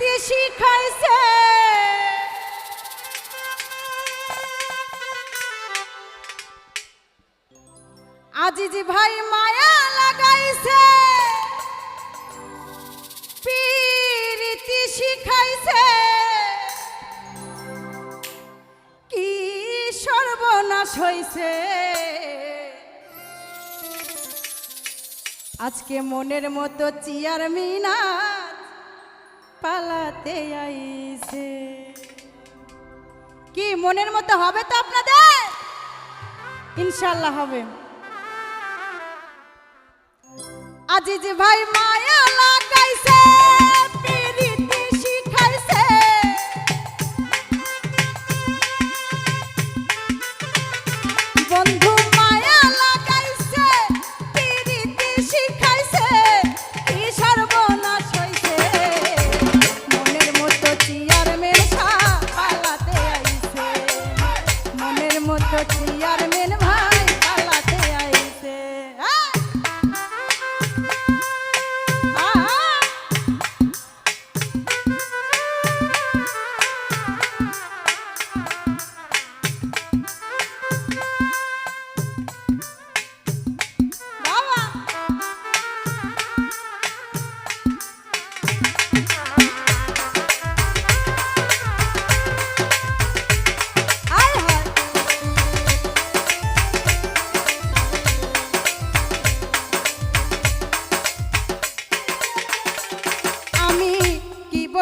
নীতি শিখাইছে। আজিজ ভাই মায়া লাগাইছে। প্রীতি শিখাইছে। কি সর্বনাশ হইছে। আজকে মনের মতো চিয়ার মিনার পালাতে আইছে। কি মনের মতো হবে তো আপনাদের? ইনশাল্লাহ হবে। আজিজ ভাই মায়া লাগাইছে।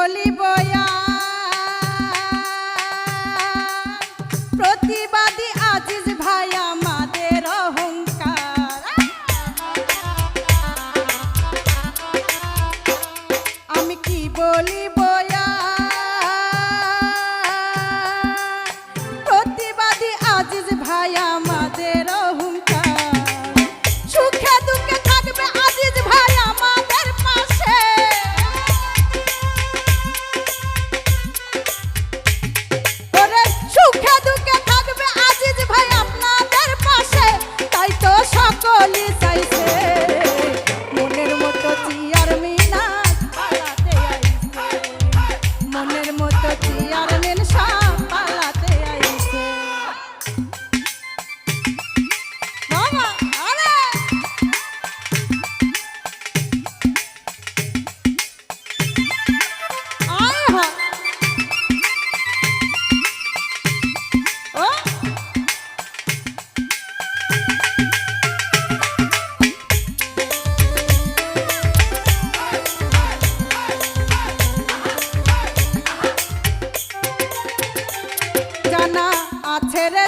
চলিবই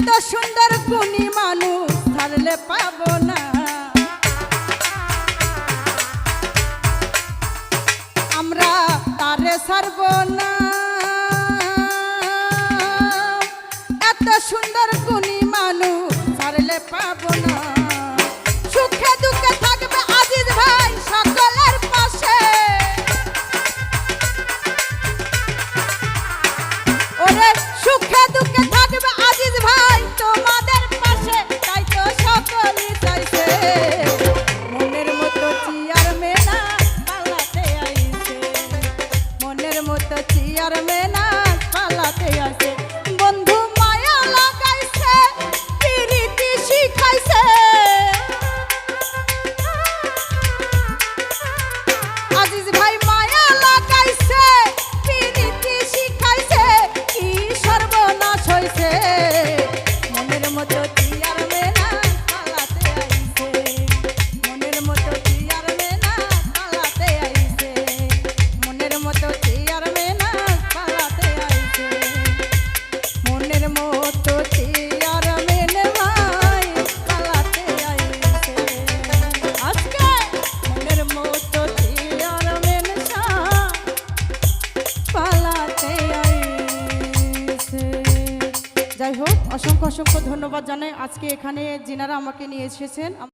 এত সুন্দর গুণী মানুষ ছাড়লে পাবো না। আমরা তারে সারবো না। অসংখ্য অসংখ্য ধন্যবাদ জানাই। আজকে এখানে যিনারা আমাকে নিয়ে এসেছেন